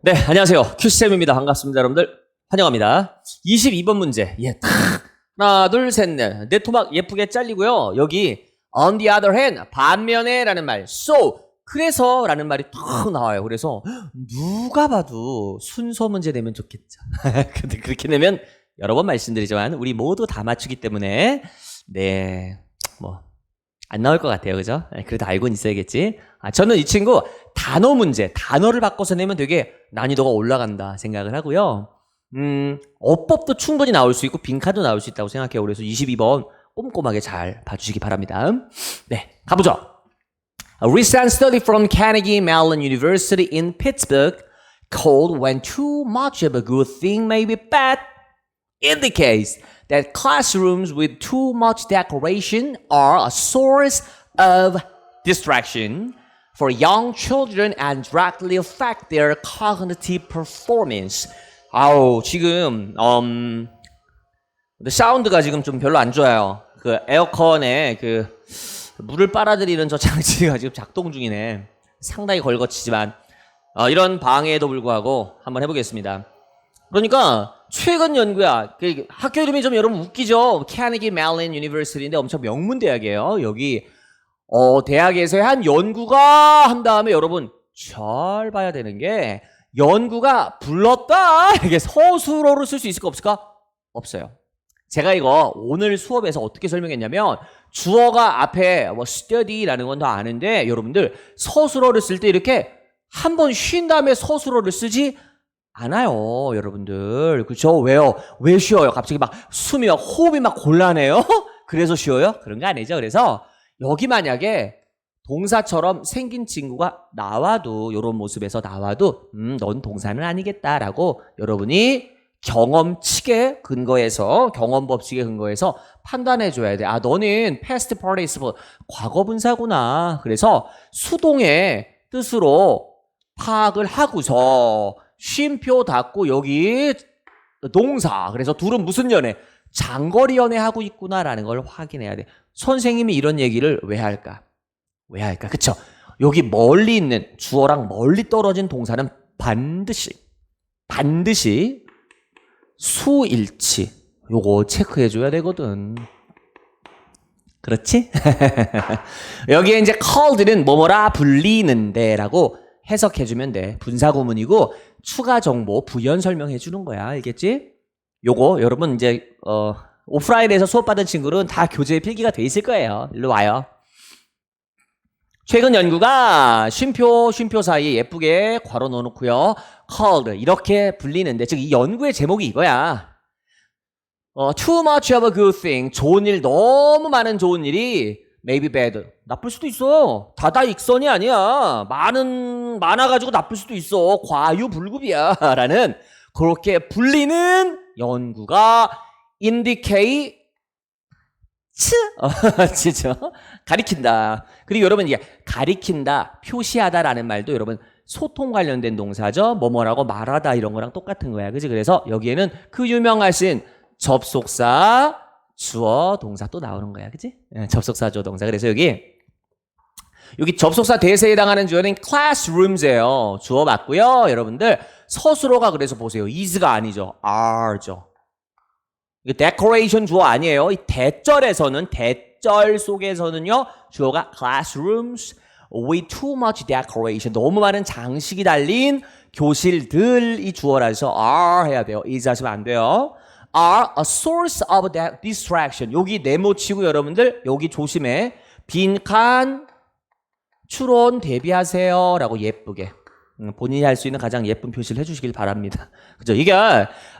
네, 안녕하세요. 큐쌤입니다. 반갑습니다, 여러분들. 환영합니다. 22번 문제. 예, 탁. 하나, 둘, 셋, 넷. 내 토막 예쁘게 잘리고요. 여기 on the other hand, 반면에 라는 말. so, 그래서 라는 말이 탁 나와요. 그래서 누가 봐도 순서 문제 내면 좋겠죠. 근데 그렇게 내면 여러 번 말씀드리지만 우리 모두 다 맞추기 때문에 네, 뭐 안 나올 것 같아요. 그죠? 네, 그래도 알고는 있어야겠지. 아, 저는 이 친구 단어 문제, 단어를 바꿔서 내면 되게 난이도가 올라간다 생각을 하고요. 음, 어법도 충분히 나올 수 있고 빈칸도 나올 수 있다고 생각해요. 그래서 22번 꼼꼼하게 잘 봐주시기 바랍니다. 네, 가보죠. A recent study from Carnegie Mellon University in Pittsburgh called When Too Much of a Good Thing May Be Bad indicates that classrooms with too much decoration are a source of distraction for young children and directly affect their cognitive performance. 아우, 지금, 음, 사운드가 지금 좀 별로 안 좋아요. 그 에어컨에 그 물을 빨아들이는 저 장치가 지금 작동 중이네. 상당히 걸거치지만 어, 이런 방해에도 불구하고 한번 해보겠습니다. 그러니까 최근 연구야. 그 학교 이름이 좀 여러분 웃기죠. 캐네기 멜린 유니버시티인데 엄청 명문 대학이에요. 여기 어 대학에서의 한 연구가 한 다음에 여러분 잘 봐야 되는 게 연구가 불렀다 이게 서술어로 쓸 수 있을까 없을까? 없어요. 제가 이거 오늘 수업에서 어떻게 설명했냐면 주어가 앞에 뭐 study라는 건더 아는데 여러분들 서술어를 쓸 때 이렇게 한 번 쉰 다음에 서술어를 쓰지 않아요, 여러분들. 그쵸? 왜요? 왜 쉬어요? 갑자기 막 숨이 막 호흡이 막 곤란해요? 그래서 쉬어요? 그런 거 아니죠. 그래서 여기 만약에 동사처럼 생긴 친구가 나와도 이런 모습에서 나와도 음, 넌 동사는 아니겠다라고 여러분이 경험칙에 근거해서 경험 법칙에 근거해서 판단해 줘야 돼. 아, 너는 past participle 과거 분사구나. 그래서 수동의 뜻으로 파악을 하고서 쉼표 닫고 여기 동사. 그래서 둘은 무슨 연애? 장거리 연애 하고 있구나라는 걸 확인해야 돼. 선생님이 이런 얘기를 왜 할까? 왜 할까? 그쵸? 여기 멀리 있는 주어랑 멀리 떨어진 동사는 반드시 반드시 수일치 요거 체크해 줘야 되거든. 그렇지? 여기에 이제 called는 뭐뭐라 불리는데 라고 해석해 주면 돼. 분사 구문이고 추가 정보 부연 설명해 주는 거야. 알겠지? 요거 여러분 이제 어 오프라인에서 수업 받은 친구는 다 교재에 필기가 돼 있을 거예요. 일로 와요. 최근 연구가 쉼표 쉼표 사이에 예쁘게 괄호 넣어놓고요. called 이렇게 불리는데 즉 이 연구의 제목이 이거야. 어, too much of a good thing 좋은 일 너무 많은 좋은 일이 maybe bad 나쁠 수도 있어. 다다익선이 아니야. 많은 많아가지고 나쁠 수도 있어. 과유불급이야라는 그렇게 불리는 연구가 indicate 츠 어, 진짜 가리킨다. 그리고 여러분 이게 가리킨다, 표시하다라는 말도 여러분 소통 관련된 동사죠. 뭐뭐라고 말하다 이런 거랑 똑같은 거야. 그지? 그래서 여기에는 그 유명하신 접속사, 주어, 동사 또 나오는 거야. 그지? 예, 접속사, 주어, 동사. 그래서 여기 여기 접속사 대세에 해당하는 주어는 classrooms예요. 주어 맞고요. 여러분들 서술어가 그래서 보세요. is가 아니죠. are죠. 이게 decoration 주어 아니에요. 이 대절에서는 대절 속에서는요. 주어가 classrooms with too much decoration. 너무 많은 장식이 달린 교실들이 주어라서 are 해야 돼요. is 하시면 안 돼요. Are a source of that distraction. 여기 네모 치고 여러분들 여기 조심해. 빈칸 추론 대비하세요 라고 예쁘게 음, 본인이 할 수 있는 가장 예쁜 표시를 해주시길 바랍니다. 그죠? 이게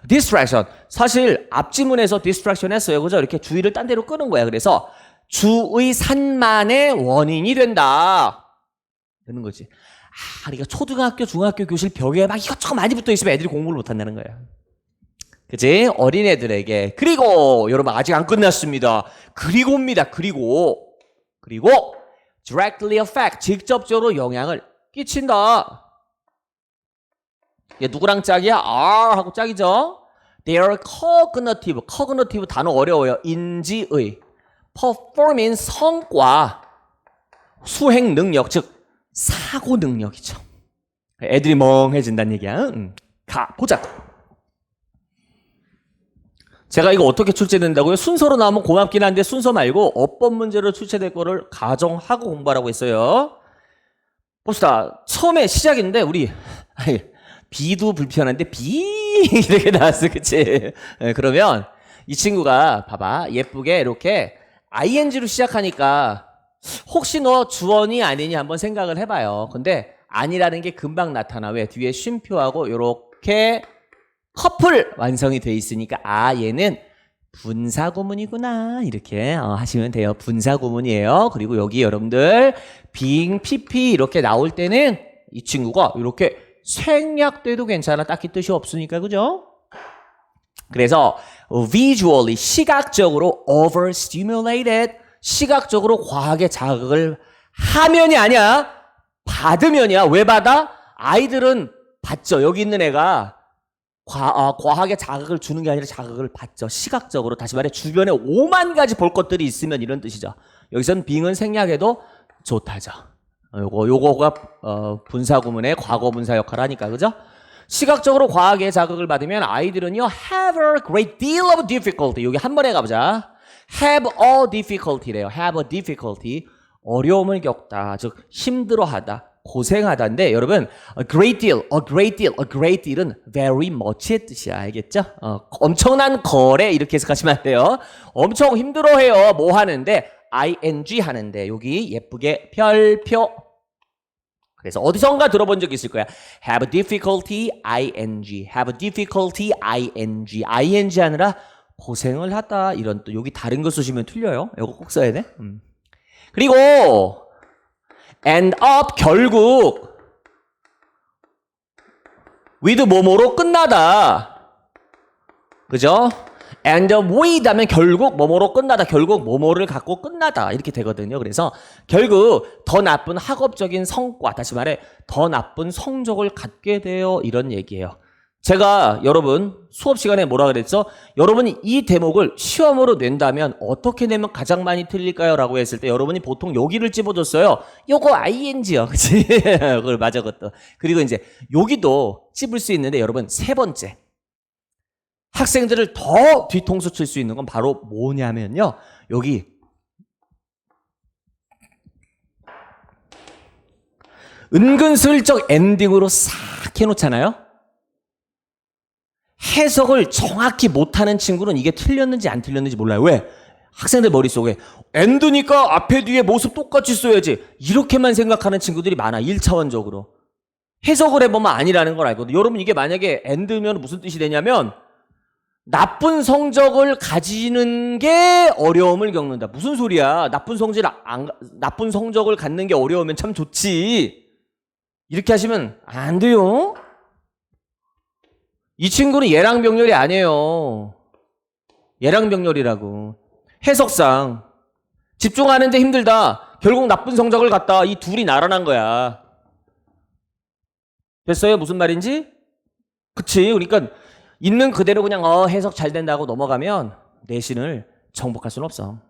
distraction 사실 앞지문에서 distraction 했어요. 그죠? 이렇게 주의를 딴 데로 끄는 거야. 그래서 주의 산만의 원인이 된다. 되는 거지. 아, 우리가 초등학교, 중학교 교실 벽에 막 이것저것 많이 붙어 있으면 애들이 공부를 못 한다는 거야. 그지? 어린애들에게. 그리고, 여러분, 아직 안 끝났습니다. 그리고입니다. 그리고. 그리고, directly affect. 직접적으로 영향을 끼친다. 얘 누구랑 짝이야? R 하고 짝이죠? Their cognitive. cognitive 단어 어려워요. 인지의. performing 성과. 수행 능력, 즉, 사고 능력이죠. 애들이 멍해진다는 얘기야. 응. 가 보자. 제가 이거 어떻게 출제된다고요? 순서로 나오면 고맙긴 한데 순서 말고 어법 문제로 출제될 거를 가정하고 공부하라고 했어요. 봅시다. 처음에 시작인데 우리 아이, 비도 불편한데 비 이렇게 나왔어, 그치? 예, 그러면 이 친구가 봐봐 예쁘게 이렇게 ing로 시작하니까 혹시 너 주원이 아니니 한번 생각을 해봐요. 근데 아니라는 게 금방 나타나. 왜? 뒤에 쉼표하고 이렇게 커플 완성이 돼 있으니까 아 얘는 분사 구문이구나 이렇게 어, 하시면 돼요. 분사 구문이에요. 그리고 여기 여러분들 빙 pp 이렇게 나올 때는 이 친구가 이렇게 생략돼도 괜찮아. 딱히 뜻이 없으니까 그죠? 그래서 visually 시각적으로 overstimulated 시각적으로 과하게 자극을 하면이 아니야. 받으면이야. 왜 받아? 아이들은 받죠. 여기 있는 애가 과, 어, 과하게 자극을 주는 게 아니라 자극을 받죠. 시각적으로. 다시 말해, 주변에 5만 가지 볼 것들이 있으면 이런 뜻이죠. 여기서는 빙은 생략해도 좋다죠. 어, 요거, 요거가, 어, 분사구문의 과거 분사 역할을 하니까, 그죠? 시각적으로 과하게 자극을 받으면 아이들은요, have a great deal of difficulty. 여기 한 번에 가보자. have a difficulty래요. have a difficulty. 어려움을 겪다. 즉, 힘들어하다. 고생하다인데 여러분 a great deal, a great deal, a great deal은 very much의 뜻이야 알겠죠? 어, 엄청난 거래 이렇게 해석하시면 안 돼요. 엄청 힘들어해요. 뭐 하는데 ing 하는데 여기 예쁘게 별표 그래서 어디선가 들어본 적 있을 거야. have difficulty ing, have difficulty ing, ing 하느라 고생을 하다 이런 또 여기 다른 거 쓰시면 틀려요. 이거 꼭 써야 돼. 음. 그리고 end up 결국 with 뭐뭐로 끝나다. 그죠? end up with 하면 결국 뭐뭐로 끝나다. 결국 뭐뭐를 갖고 끝나다. 이렇게 되거든요. 그래서 결국 더 나쁜 학업적인 성과, 다시 말해 더 나쁜 성적을 갖게 돼요. 이런 얘기예요. 제가 여러분 수업 시간에 뭐라 그랬죠? 여러분이 이 대목을 시험으로 낸다면 어떻게 내면 가장 많이 틀릴까요? 라고 했을 때 여러분이 보통 여기를 찝어줬어요. 요거 ing요. 그치? 그걸 맞아, 그것도. 그리고 이제 여기도 찝을 수 있는데 여러분 세 번째. 학생들을 더 뒤통수 칠 수 있는 건 바로 뭐냐면요. 여기 은근슬쩍 엔딩으로 싹 해놓잖아요. 해석을 정확히 못하는 친구는 이게 틀렸는지 안 틀렸는지 몰라요. 왜? 학생들 머릿속에 엔드니까 앞에 뒤에 모습 똑같이 써야지. 이렇게만 생각하는 친구들이 많아 1차원적으로. 해석을 해보면 아니라는 걸 알거든. 여러분 이게 만약에 엔드면 무슨 뜻이 되냐면 나쁜 성적을 가지는 게 어려움을 겪는다. 무슨 소리야? 나쁜 성질 안, 나쁜 성적을 갖는 게 어려우면 참 좋지. 이렇게 하시면 안 돼요 이 친구는 예랑 병렬이 아니에요. 예랑 병렬이라고. 해석상 집중하는데 힘들다. 결국 나쁜 성적을 갖다. 이 둘이 나란한 거야. 됐어요? 무슨 말인지? 그치? 그러니까 있는 그대로 그냥 어 해석 잘 된다고 넘어가면 내신을 정복할 수는 없어.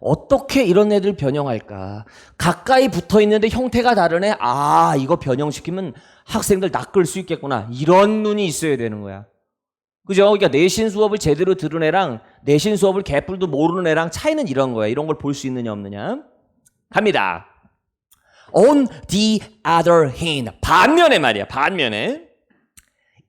어떻게 이런 애들 변형할까? 가까이 붙어 있는데 형태가 다르네? 아, 이거 변형시키면 학생들 낚을 수 있겠구나. 이런 눈이 있어야 되는 거야. 그죠? 그러니까 내신 수업을 제대로 들은 애랑 내신 수업을 개뿔도 모르는 애랑 차이는 이런 거야. 이런 걸 볼 수 있느냐 없느냐. 갑니다. On the other hand. 반면에 말이야. 반면에.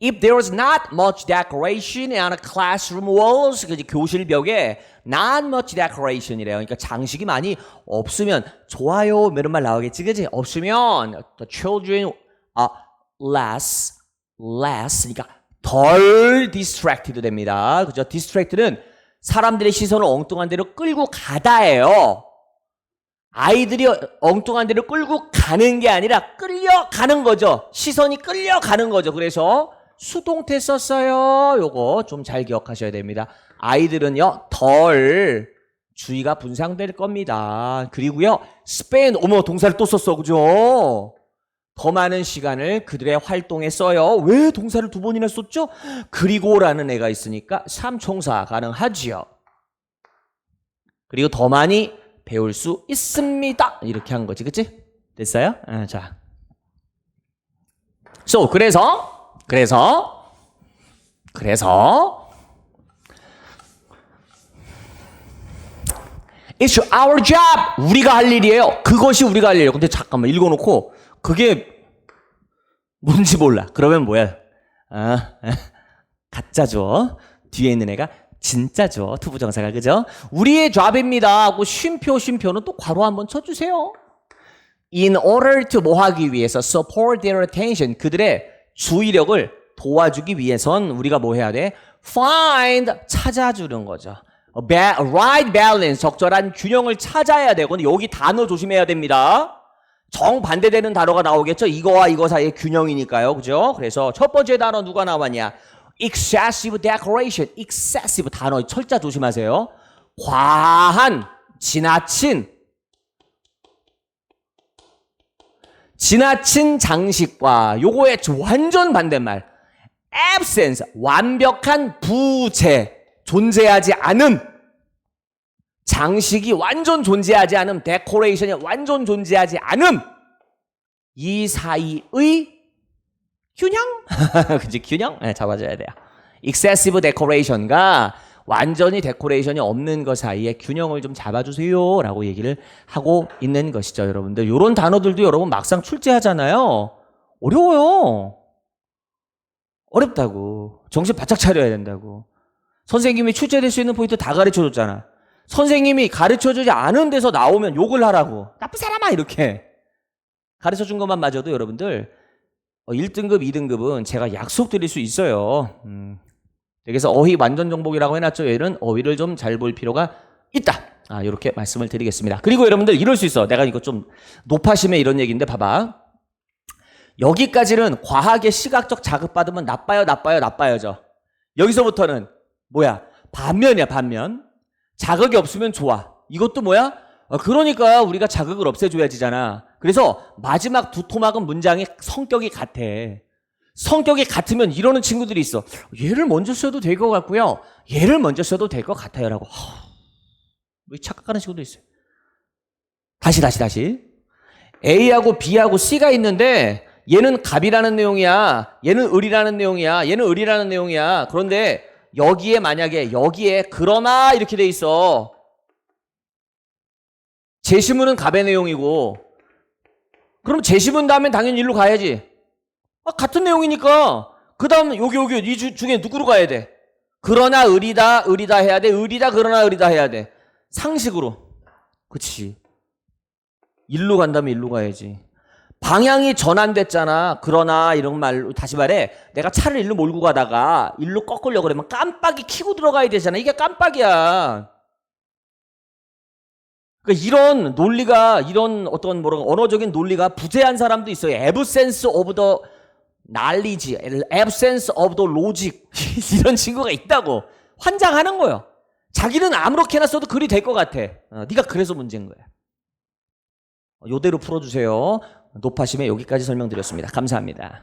If there was not much decoration on a classroom walls, 그 교실 벽에 not much decoration이래요. 그러니까 장식이 많이 없으면 좋아요 이런 말 나오겠지, 그지? 없으면 the children are less, less, 그러니까 덜 distracted 됩니다. 그죠? distracted는 사람들의 시선을 엉뚱한 데로 끌고 가다예요. 아이들이 엉뚱한 데로 끌고 가는 게 아니라 끌려가는 거죠. 시선이 끌려가는 거죠. 그래서 수동태 썼어요. 요거 좀 잘 기억하셔야 됩니다. 아이들은요, 덜 주의가 분산될 겁니다. 그리고요, spend, 어머, 동사를 또 썼어. 그죠? 더 많은 시간을 그들의 활동에 써요. 왜 동사를 두 번이나 썼죠? 그리고라는 애가 있으니까 삼총사 가능하지요. 그리고 더 많이 배울 수 있습니다. 이렇게 한 거지, 그치? 됐어요? 아, 자. So 그래서 그래서 그래서 It's our job. 우리가 할 일이에요. 그것이 우리가 할 일이에요. 근데 잠깐만 읽어놓고 그게 뭔지 몰라. 그러면 뭐야? 아, 가짜죠. 뒤에 있는 애가 진짜죠. 투부정사가 그죠? 우리의 잡입니다. 하고 쉼표 쉼표는 또 괄호 한번 쳐주세요. In order to 뭐 하기 위해서 support their attention 그들의 주의력을 도와주기 위해선 우리가 뭐 해야 돼? Find 찾아주는 거죠. Ba- right balance 적절한 균형을 찾아야 되고 여기 단어 조심해야 됩니다. 정반대되는 단어가 나오겠죠. 이거와 이거 사이의 균형이니까요. 그죠? 그래서 첫 번째 단어 누가 나왔냐? excessive decoration. excessive 단어 철자 조심하세요. 과한, 지나친, 지나친 장식과 요거의 완전 반대말 absence 완벽한 부재 존재하지 않음 장식이 완전 존재하지 않음 데코레이션이 완전 존재하지 않음 이 사이의 균형? 그지 균형? 네, 잡아줘야 돼요. Excessive decoration가 완전히 데코레이션이 없는 것 사이에 균형을 좀 잡아주세요 라고 얘기를 하고 있는 것이죠 여러분들. 요런 단어들도 여러분 막상 출제하잖아요. 어려워요. 어렵다고. 정신 바짝 차려야 된다고. 선생님이 출제될 수 있는 포인트 다 가르쳐 줬잖아. 선생님이 가르쳐 주지 않은 데서 나오면 욕을 하라고. 나쁜 사람아 이렇게. 가르쳐 준 것만 마저도 여러분들 1등급, 2등급은 제가 약속 드릴 수 있어요. 음. 그래서 어휘 완전 정복이라고 해놨죠. 얘는 어휘를 좀 잘 볼 필요가 있다. 아, 이렇게 말씀을 드리겠습니다. 그리고 여러분들 이럴 수 있어. 내가 이거 좀 높아심에 이런 얘기인데 봐봐. 여기까지는 과하게 시각적 자극받으면 나빠요, 나빠요, 나빠요죠. 여기서부터는 뭐야? 반면이야, 반면. 자극이 없으면 좋아. 이것도 뭐야? 어, 그러니까 우리가 자극을 없애줘야지잖아. 그래서 마지막 두 토막은 문장이 성격이 같아. 성격이 같으면 이러는 친구들이 있어. 얘를 먼저 써도 될 것 같고요. 얘를 먼저 써도 될 것 같아요라고. 허, 뭐 착각하는 친구도 있어요. 다시 다시 다시. A하고 B하고 C가 있는데 얘는 갑이라는 내용이야. 얘는 을이라는 내용이야. 얘는 을이라는 내용이야. 그런데 여기에 만약에 여기에 그러나 이렇게 돼 있어. 제시문은 갑의 내용이고 그럼 제시문 다음엔 당연히 일로 가야지. 아, 같은 내용이니까 그 다음 여기 여기 이 주- 중에 누구로 가야 돼? 그러나 을이다 을이다 해야 돼. 을이다 그러나 을이다 해야 돼. 상식으로. 그치. 일로 간다면 일로 가야지. 방향이 전환됐잖아. 그러나 이런 말로 다시 말해. 내가 차를 일로 몰고 가다가 일로 꺾으려고 그러면 깜빡이 키고 들어가야 되잖아. 이게 깜빡이야. 그러니까 이런 논리가 이런 어떤 뭐라 언어적인 논리가 부재한 사람도 있어요. absence knowledge, absence of the logic 이런 친구가 있다고 환장하는 거예요. 자기는 아무렇게나 써도 글이 될 것 같아. 어, 네가 그래서 문제인 거야. 어, 요대로 풀어주세요. 높아심에 여기까지 설명드렸습니다. 감사합니다.